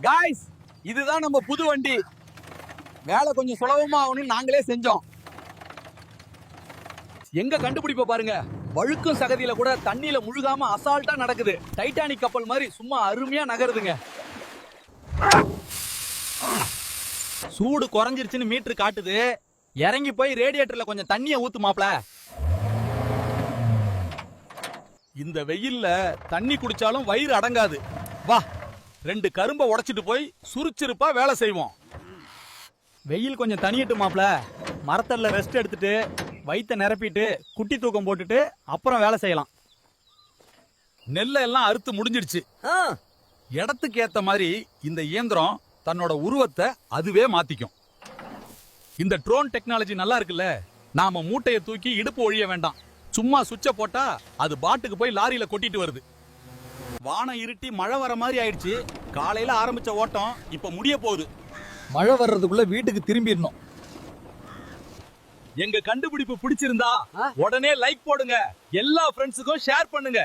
Guys இதுதான் நம்ம புது வண்டி. வேலை கொஞ்சம் சுலபமா ஆகணும்னு நாங்களே செஞ்சோம். எங்க கண்டுபிடிப்ப பாருங்க. வழுக்கும் சகதியில கூட தண்ணியில முழுகாம அசால்ட்டா நடக்குது. டைட்டானிக் கப்பல் மாதிரி சும்மா அருமையா நகருதுங்க. சூடு குறைஞ்சிருச்சுன்னு மீட்டர் காட்டுது. இறங்கி போய் ரேடியேட்டர்ல கொஞ்சம் தண்ணியை ஊத்து மாப்ள. இந்த வெயில்ல தண்ணி குடிச்சாலும் வயிறு அடங்காது. வா. ரெண்டு கரும்பை உடைச்சிட்டு போய் சுறுச்சுறுப்பா வேலை செய்வோம். வெயில் கொஞ்சம் தனியட்டு மாப்ள. மரத்தல்ல ரெஸ்ட் எடுத்துட்டு வயித்தை நிரப்பிட்டு குட்டி தூக்கம் போட்டுட்டு அப்புறம் வேலை செய்யலாம். நெல்லை எல்லாம் அறுத்து முடிஞ்சிடுச்சு. இடத்துக்கு ஏத்த மாதிரி இந்த இயந்திரம் தன்னோட உருவத்தை அதுவே மாத்திக்கும். இந்த ட்ரோன் டெக்னாலஜி நல்லா இருக்குல்ல? நாம மூட்டையை தூக்கி இடுப்பு ஒழிய வேண்டாம். சும்மா சுவிட்ச போட்டா அது பாட்டுக்கு போய் லாரியில கொட்டிட்டு வருது. வானம் இருட்டி மழை வர மாதிரி ஆயிடுச்சு. காலையில ஆரம்பிச்ச ஓட்டம் இப்ப முடிய போகுது. மழை வர்றதுக்குள்ள வீட்டுக்கு திரும்பிடணும். எங்க கண்டுபிடிப்பு பிடிச்சிருந்தா உடனே லைக் போடுங்க. எல்லா ஃப்ரெண்ட்ஸுக்கும் ஷேர் பண்ணுங்க.